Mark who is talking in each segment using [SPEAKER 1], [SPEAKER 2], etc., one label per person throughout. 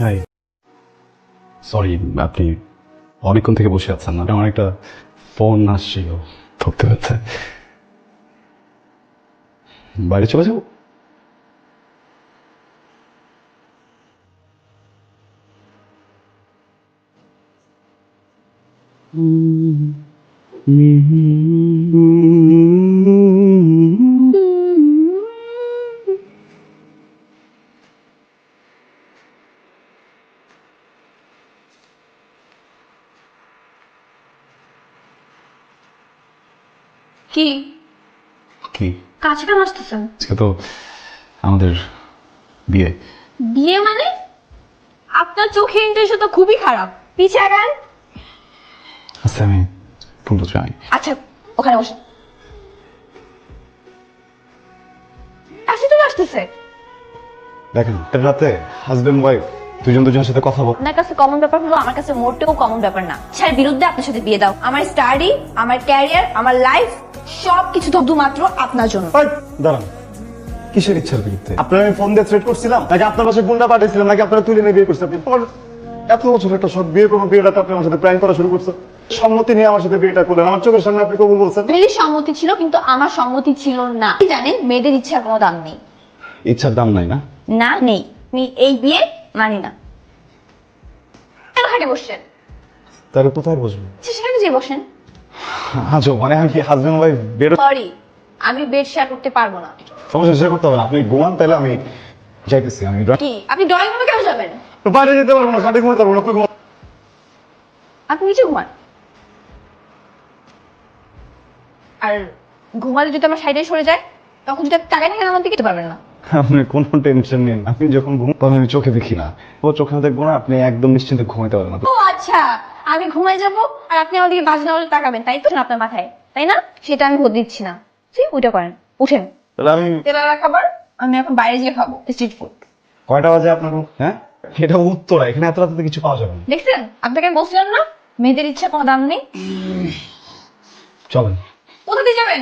[SPEAKER 1] Hi sorry আপনি অনেকক্ষণ থেকে বসে আছেন না। আমার একটা ফোন আসছিল ধরতে হচ্ছে বাইরে চলে যাব?
[SPEAKER 2] কি?
[SPEAKER 1] কি?
[SPEAKER 2] কাছে কেন আসতেছেন
[SPEAKER 1] আজকে তো আমাদের বিয়ে।
[SPEAKER 2] বিয়ে মানে? আপনার চোখে ইন্টারেস্ট তো খুবই খারাপ। পিছে
[SPEAKER 1] আচ্ছা আমি ফোন তো চাই।
[SPEAKER 2] আচ্ছা ওখানে বসে কাছে চলে আসতেছে।
[SPEAKER 1] দেখেন রাতে হাজবেন্ড ওয়াইফ দুজন দুজনের সাথে কথা বল।
[SPEAKER 2] আপনার কাছে কমন ব্যাপার হলো আমার কাছে মোটেও কমন ব্যাপার না। ইচ্ছার বিরুদ্ধে আপনার সাথে বিয়ে দাও। আমার স্টাডি আমার ক্যারিয়ার আমার লাইফ সব কিছু শুধুমাত্র আপনার জন্য।
[SPEAKER 3] দাঁড়ান। কিসের ইচ্ছার বিরুদ্ধে? আপনার আমি ফোন দিয়ে থ্রেট করছিলাম? নাকি আপনার পাশে গুন্ডা পাঠিয়েছিলাম? নাকি আপনারা তুলে নিয়ে বিয়ে করছেন? আপনি এত বছর একটা সব বিয়ে কোনো বিয়েটা আপনি আমার সাথে প্ল্যান করা শুরু করছেন। সম্মতি নিয়ে আমার সাথে বিয়েটা করলেন। আমার চোখের সামনে আপনি কবুল বলছেন?
[SPEAKER 2] মেয়েদের সম্মতি ছিল কিন্তু আমার সম্মতি ছিল না। আপনি জানেন মেয়েদের ইচ্ছার কোনো দাম নেই।
[SPEAKER 1] ইচ্ছার দাম নাই না?
[SPEAKER 2] না নেই। আমি এই বিয়ে মানি না। খাটে বসছেন?
[SPEAKER 3] তাহলে কোথায় বসবো
[SPEAKER 2] আচ্ছা, সেখানে যে বসেন।
[SPEAKER 3] আজও মানে আমি হাজবেন্ড ওয়াইফ বেরো
[SPEAKER 2] সরি আমি বেড শেয়ার করতে পারব না।
[SPEAKER 3] সমস্যা শেয়ার করতে হবে না। আপনি ঘুমান তাহলে আমি যাইতেছি। আমি
[SPEAKER 2] কি? আপনি ড্রয়িং রুমে কেন যাবেন?
[SPEAKER 3] বাইরে যেতে পারব না সাথে ঘুমাতে পারব না আপনি
[SPEAKER 2] নিচে ঘুমান। আর ঘুমালে যদি আমার সাইডে সরে যায় তখন যদি আপনি টাকা থাকেন আমার দিকে পারবেন না।
[SPEAKER 1] আপনি কোনো টেনশন নেন আপনি যখন ঘুম তখন আমি চোখে দেখি না। ও চোখে দেখব না আপনি একদম নিশ্চিন্তে ঘুমাইতে পারবেন না।
[SPEAKER 2] ও আচ্ছা আমি ঘুমাই যাব আর আপনি আমার দিকে বাজনা বলে তাকাবেন তাই তো? আপনার মাথায় তাই না? সেটা আমি বদ দিচ্ছি না। ঠিক ওইটা করেন উঠেন।
[SPEAKER 3] তাহলে আমি
[SPEAKER 2] তেলারা খাবার আমি এখন বাইরে গিয়ে খাব স্ট্রিট ফুড
[SPEAKER 3] কয়টা বাজে আপনার
[SPEAKER 1] হ্যাঁ? এটা উত্তরা এখানে এত রাতে কিছু পাওয়া যাবে না।
[SPEAKER 2] দেখছেন? আপনাকে আমি বলছিলাম না মেয়েদের ইচ্ছা কোনো দাম নেই।
[SPEAKER 1] চলেন।
[SPEAKER 2] কোথা দিয়ে যাবেন?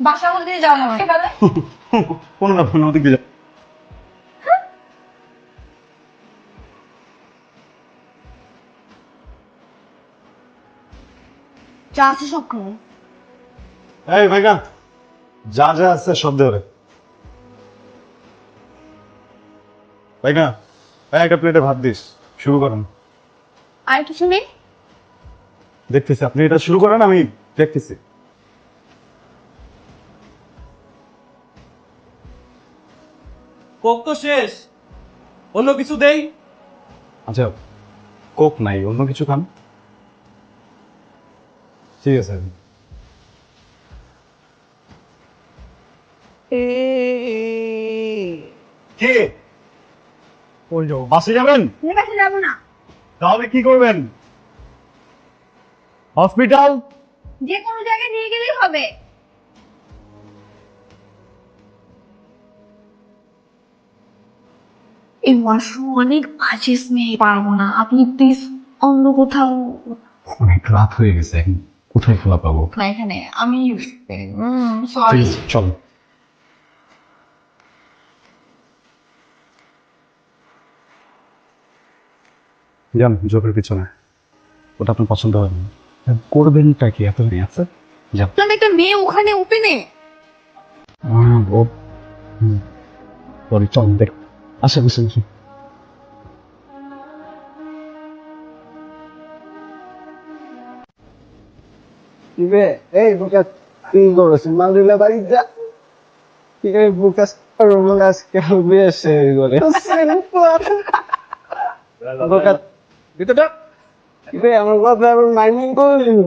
[SPEAKER 2] বাসা বলতে যাওয়া না আমাকে তাহলে?
[SPEAKER 1] কোনো ব্যাপার না
[SPEAKER 2] যা আছে সব খাব
[SPEAKER 3] এই ভাইগা যা যা আছে সব দেবে ভাইগা ভাই একটা প্লেটে ভাত দিস শুরু করেন।
[SPEAKER 2] আর কিছু নেই?
[SPEAKER 3] দেখতেছি আপনি এটা শুরু করেন আমি দেখতেছি।
[SPEAKER 4] কোক তো শেষ অন্য কিছু দেই?
[SPEAKER 1] আচ্ছা কোক নাই অন্য কিছু খান।
[SPEAKER 3] ঠিক আছে কে? ওই যাও বাসে যাবেন?
[SPEAKER 2] আছে যাব না।
[SPEAKER 3] তাহলে কি করবেন? হসপিটাল?
[SPEAKER 2] যে কোনো জায়গায় নিয়ে গেলেই হবে। এই ওয়াশরুম অনেক বাজে স্মেল পারব না। আপনি প্লিজ অন্য কোথাও
[SPEAKER 1] অনেক রাত হয়ে গেছে কোথায় খোলা পাবো?
[SPEAKER 2] না এখানে। আমি সরি
[SPEAKER 1] চল। যান জোকের পিছনে। ওটা আপনার পছন্দ হবে না। করবেনটা কি? এত মেয়ে আছে? যান
[SPEAKER 2] আপনার একটা মেয়ে ওখানে ওপেনে।
[SPEAKER 1] সরি চল দেখ। আচ্ছা বুঝছি
[SPEAKER 5] Ibe, eh, bukas tinggal sembang di lebar ija. Ibe, bukas rumungas ke biasa gore. Sempet. Bukat itu dok. Ibe, আমার কথা মাইনিং করে দিন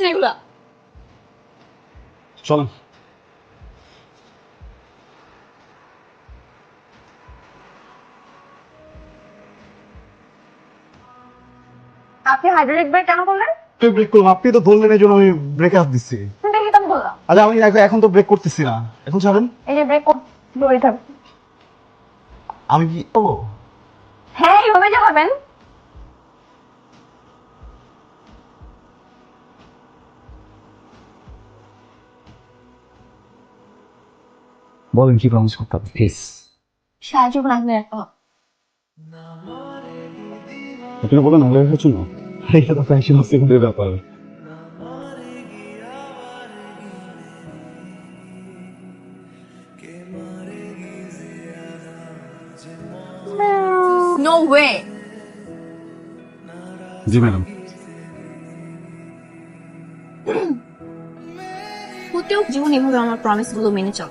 [SPEAKER 2] কি করছেন এগুলা?
[SPEAKER 1] চলেন।
[SPEAKER 2] আপনি হাইড্রোলিক ব্রেক কেন করলেন?
[SPEAKER 3] ব্রেক করলাম আপনি তো বললেন এই জন্য আমি ব্রেক আপ দিচ্ছি।
[SPEAKER 2] তো আমি
[SPEAKER 3] এখন- এখন তো ব্রেক করতেছি না। এখন ছাড়েন।
[SPEAKER 2] এই যে ব্রেক দৌড়ে থাকবে
[SPEAKER 3] আমি কি ও।
[SPEAKER 2] হ্যাঁ এইভাবে যে হবেন
[SPEAKER 1] বলেন কি প্রমিস করতে হবে প্লিজ
[SPEAKER 2] সাহায্য লাগবে এখন
[SPEAKER 1] আপনি বলেন হলে হয়েছে না এটা তো ফ্যাশন সেকেন্ডের ব্যাপার
[SPEAKER 2] নো ওয়ে
[SPEAKER 1] জি ম্যাডাম
[SPEAKER 2] হতেও জীবন এভাবে আমার প্রমিসগুলো মেনে চল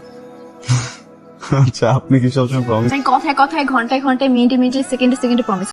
[SPEAKER 1] আচ্ছা আপনি কি সবসময় প্রমিস
[SPEAKER 2] কথায় কথায় ঘন্টায় ঘন্টায় মিনিটে মিনিটে সেকেন্ডে সেকেন্ডে প্রমিস